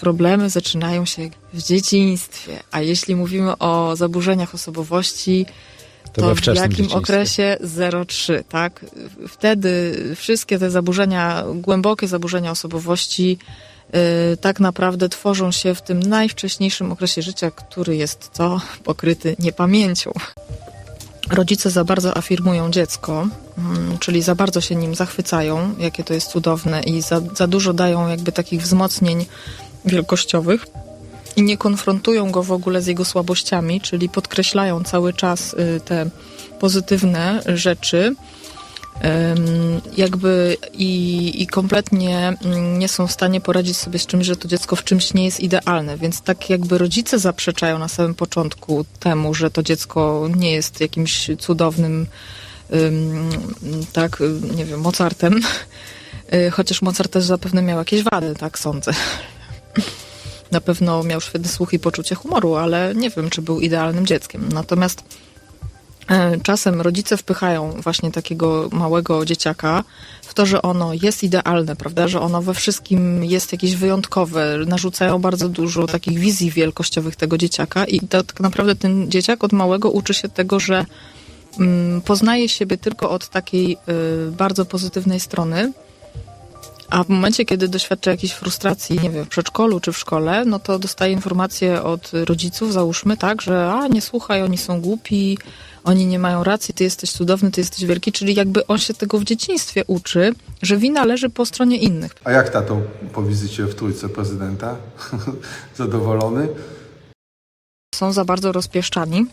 Problemy zaczynają się w dzieciństwie, a jeśli mówimy o zaburzeniach osobowości, To to, w jakim okresie 0,3, tak? Wtedy wszystkie te zaburzenia, głębokie zaburzenia osobowości y, tak naprawdę tworzą się w tym najwcześniejszym okresie życia, który jest co? Pokryty niepamięcią. Rodzice za bardzo afirmują dziecko, mm, czyli za bardzo się nim zachwycają, jakie to jest cudowne i za, za dużo dają jakby takich wzmocnień wielkościowych i nie konfrontują go w ogóle z jego słabościami, czyli podkreślają cały czas y, te pozytywne rzeczy. Jakby i, i kompletnie mm, nie są w stanie poradzić sobie z czymś, że to dziecko w czymś nie jest idealne. Więc tak jakby rodzice zaprzeczają na samym początku temu, że to dziecko nie jest jakimś cudownym, ym, tak, nie wiem, Mozartem. Y, Chociaż Mozart też zapewne miał jakieś wady, tak sądzę. Na pewno miał świetny słuch i poczucie humoru, ale nie wiem, czy był idealnym dzieckiem. Natomiast e, czasem rodzice wpychają właśnie takiego małego dzieciaka w to, że ono jest idealne, prawda, że ono we wszystkim jest jakieś wyjątkowe, narzucają bardzo dużo takich wizji wielkościowych tego dzieciaka i to, tak naprawdę ten dzieciak od małego uczy się tego, że mm, poznaje siebie tylko od takiej y, bardzo pozytywnej strony, a w momencie, kiedy doświadcza jakiejś frustracji, nie wiem, w przedszkolu czy w szkole, no to dostaje informacje od rodziców, załóżmy, tak, że a, nie słuchaj, oni są głupi, oni nie mają racji, ty jesteś cudowny, ty jesteś wielki, czyli jakby on się tego w dzieciństwie uczy, że wina leży po stronie innych. A jak tato po wizycie w trójce prezydenta? Zadowolony? Są za bardzo rozpieszczani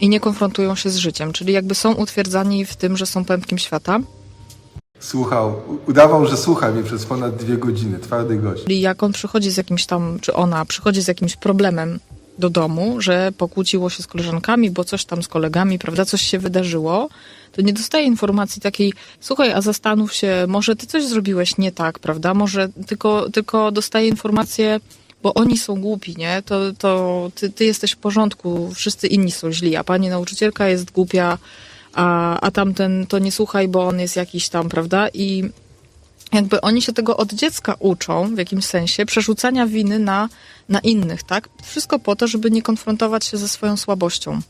i nie konfrontują się z życiem, czyli jakby są utwierdzani w tym, że są pępkiem świata, Słuchał, udawał, że słucha mnie przez ponad dwie godziny, twardy gość. Czyli jak on przychodzi z jakimś tam, czy ona przychodzi z jakimś problemem do domu, że pokłóciło się z koleżankami, bo coś tam z kolegami, prawda, coś się wydarzyło, to nie dostaje informacji takiej, słuchaj, a zastanów się, może ty coś zrobiłeś nie tak, prawda, może tylko, tylko dostaje informację, bo oni są głupi, nie, to, to ty, ty jesteś w porządku, wszyscy inni są źli, a pani nauczycielka jest głupia, a, a tamten to nie słuchaj, bo on jest jakiś tam, prawda, i jakby oni się tego od dziecka uczą w jakimś sensie, przerzucania winy na, na innych, tak? Wszystko po to, żeby nie konfrontować się ze swoją słabością.